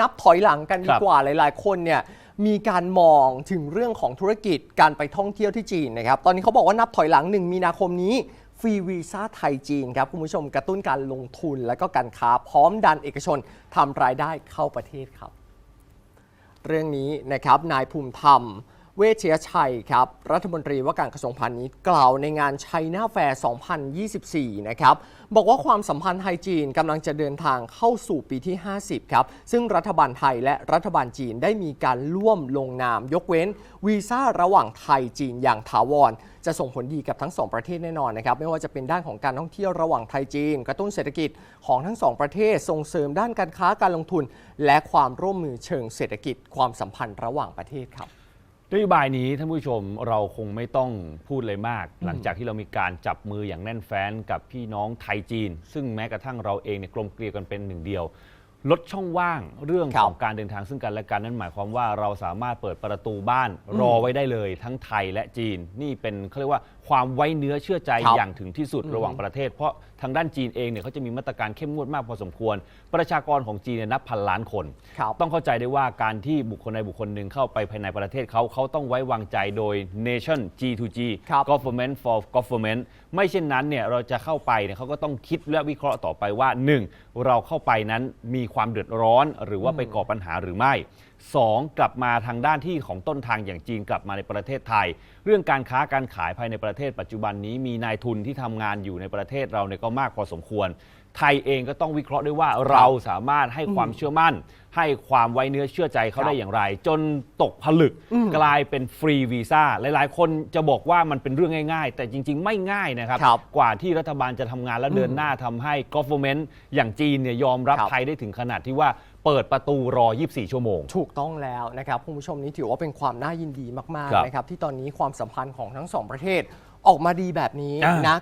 นับถอยหลังกันดีครับกว่าหลาย ๆ คนเนี่ยมีการมองถึงเรื่องของธุรกิจการไปท่องเที่ยวที่จีนนะครับตอนนี้เขาบอกว่านับถอยหลัง 1 มีนาคมนี้ฟรีวีซ่าไทยจีนครับคุณผู้ชมกระตุ้นการลงทุนและก็การค้าพร้อมดันเอกชนทำรายได้เข้าประเทศครับ เรื่องนี้นะครับนายภูมิธรรม เวชยชัยครับ รัฐมนตรีว่าการกระทรวงพาณิชย์กล่าวในงานไชน่าแฟร์ 2024 นะครับ บอกว่าความสัมพันธ์ไทยจีนกำลังจะเดินทางเข้าสู่ปีที่ 50 ครับ ซึ่งรัฐบาลไทยและรัฐบาลจีนได้มีการร่วมลงนาม ยกเว้นวีซ่าระหว่างไทยจีนอย่างถาวร จะส่งผลดีกับทั้งสองประเทศแน่นอนนะครับ ไม่ว่าจะเป็นด้านของการท่องเที่ยวระหว่างไทยจีน กระตุ้นเศรษฐกิจของทั้งสองประเทศ ส่งเสริมด้านการค้าการลงทุน และความร่วมมือเชิงเศรษฐกิจ ความสัมพันธ์ระหว่างประเทศครับ นโยบายนี้ท่านผู้ชมเราคงไม่ต้องพูดเลยมาก หลังจากที่เรามีการจับมืออย่างแน่นแฟ้นกับพี่น้องไทยจีน ซึ่งแม้กระทั่งเราเองเนี่ยกลมเกลียวกันเป็นหนึ่งเดียว ลดช่องว่างเรื่องครัขบองการเดินทางซึ่งกันและกันนั่นหมายความว่าเราสามารถเปิดประตูบ้านรอไว้ได้เลย ทั้งไทยและจีน นี่เป็นเขาเรียกว่าความไว้เนื้อเชื่อใจครับอย่างถึงที่สุดระหว่างประเทศ เพราะทางด้านจีนเองเนี่ยเขาจะมีมาตรการเข้มงวดมากพอสมควร ประชากรของจีนเนี่ยนับพันล้านคน ครับ ต้องเข้าใจได้ว่าการที่บุคคลใดบุคคลหนึ่งเข้าไปภายในประเทศเขาเขาต้องไว้วางใจโดย nation G2G ครับ government for government ไม่เช่นนั้นเนี่ยเราจะเข้าไปเนี่ยเขาก็ต้องคิดและวิเคราะห์ต่อไปว่า 1. เราเข้าไปนั้นมีความเดือดร้อน หรือว่าไปก่อปัญหาหรือไม่ 2. กลับมาทางด้านที่ของต้นทางอย่างจีนกลับมาในประเทศไทย เรื่องการค้าการขายภายในประเทศปัจจุบันนี้มีนายทุนที่ทำงานอยู่ในประเทศเราเนี่ยก็มากพอสมควร ไทยเองก็ต้องวิเคราะห์ด้วยว่าเราสามารถให้ความเชื่อมั่น ให้ความไว้เนื้อเชื่อใจเขาได้อย่างไร จนตกผลึกกลายเป็นฟรีวีซ่าหลายๆ คนจะบอกว่ามันเป็นเรื่องง่ายๆ แต่จริง ๆ ไม่ง่ายนะครับครับกว่าที่รัฐบาลจะทำงานและเดินหน้าทำให้ government อย่างจีนเนี่ยยอมรับครับไทยได้ถึงขนาดที่ว่า เปิดประตูรอ 24 ชั่วโมง ถูกต้องแล้วนะครับคุณผู้ชมนี่ถือว่าเป็นความน่ายินดีมากครับๆนะครับที่ตอนนี้ความสัมพันธ์ของทั้งสองประเทศออกมาดีแบบนี้อ่านนะ